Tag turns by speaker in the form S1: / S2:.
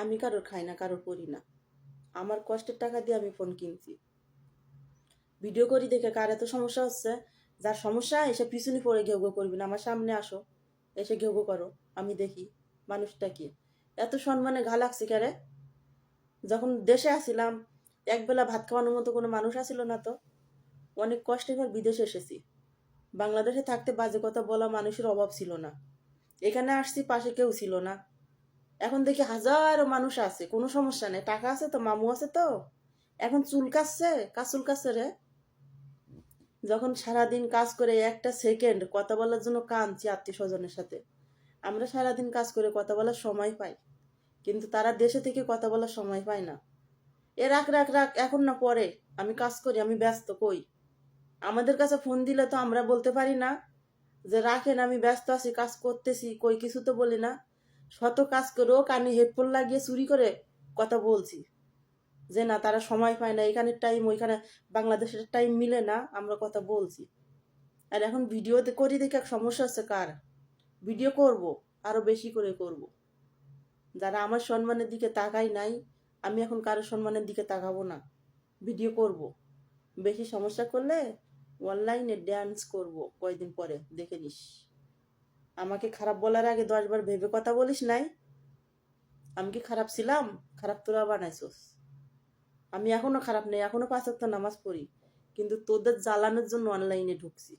S1: আমি কারোর খাই না, কারোর করি না। আমার কষ্টের টাকা দিয়ে আমি ফোন কিনছি। ভিডিও করি দেখে কার এত সমস্যা হচ্ছে? যার সমস্যা, এসে পিছনে পড়ে ঘেউ করবি না। আমার সামনে আসো, এসে ঘেউ ঘেউ করো, আমি দেখি মানুষটা কি। এত সম্মানে ঘা লাগছে ক্যারে যখন দেশে আসিলাম, একবেলা ভাত খাওয়ানোর মতো কোনো মানুষ আসিল না তো? অনেক কষ্টে এবার বিদেশে এসেছি। বাংলাদেশে থাকতে বাজে কথা বলা মানুষের অভাব ছিল না। এখানে আসছি, পাশে কেউ ছিল না। এখন দেখি হাজারো মানুষ আছে, কোনো সমস্যা নেই। টাকা আছে তো, মামু আছে তো। এখন চুল কাটছে কাজ চুল রে। যখন সারাদিন কাজ করে একটা সেকেন্ড কথা বলার জন্য কাঁদছি আত্মীয় স্বজনের সাথে। আমরা সারাদিন কাজ করে কথা বলার সময় পাই, কিন্তু তারা দেশে থেকে কথা বলার সময় পায় না। এ রাখ রাখ রাখ, এখন না পরে। আমি কাজ করি, আমি ব্যস্ত, কই? আমাদের কাছে ফোন দিলে তো আমরা বলতে পারি না যে, রাখেন, আমি ব্যস্ত আছি, কাজ করতেছি, কই, কিছু তো বলি না। শত কাজ করেও কানে হেডফোন লাগিয়ে চুরি করে কথা বলছি। যে না, তারা সময় পায় না এখানের টাইম ওইখানে বাংলাদেশের টাইম মিলে না, আমরা কথা বলছি। আর এখন ভিডিও করি দেখে এক সমস্যা হচ্ছে কার? ভিডিও করব, আরও বেশি করে করব। যারা আমার সম্মানের দিকে তাকাই নাই, আমি এখন কারও সম্মানের দিকে তাকাবো না। ভিডিও করব। বেশি সমস্যা করলে অনলাইনে ড্যান্স করব কয়দিন পরে, দেখে নিস। আমাকে খারাপ বলার আগে দশবার ভেবে কথা বলিস নাই? আমি কি খারাপ ছিলাম? খারাপ তোরা বানাইছস আমি এখনও খারাপ নেই, এখনও পাঁচ নামাজ পড়ি, কিন্তু তোদের জ্বালানোর জন্য অনলাইনে ঢুকছি।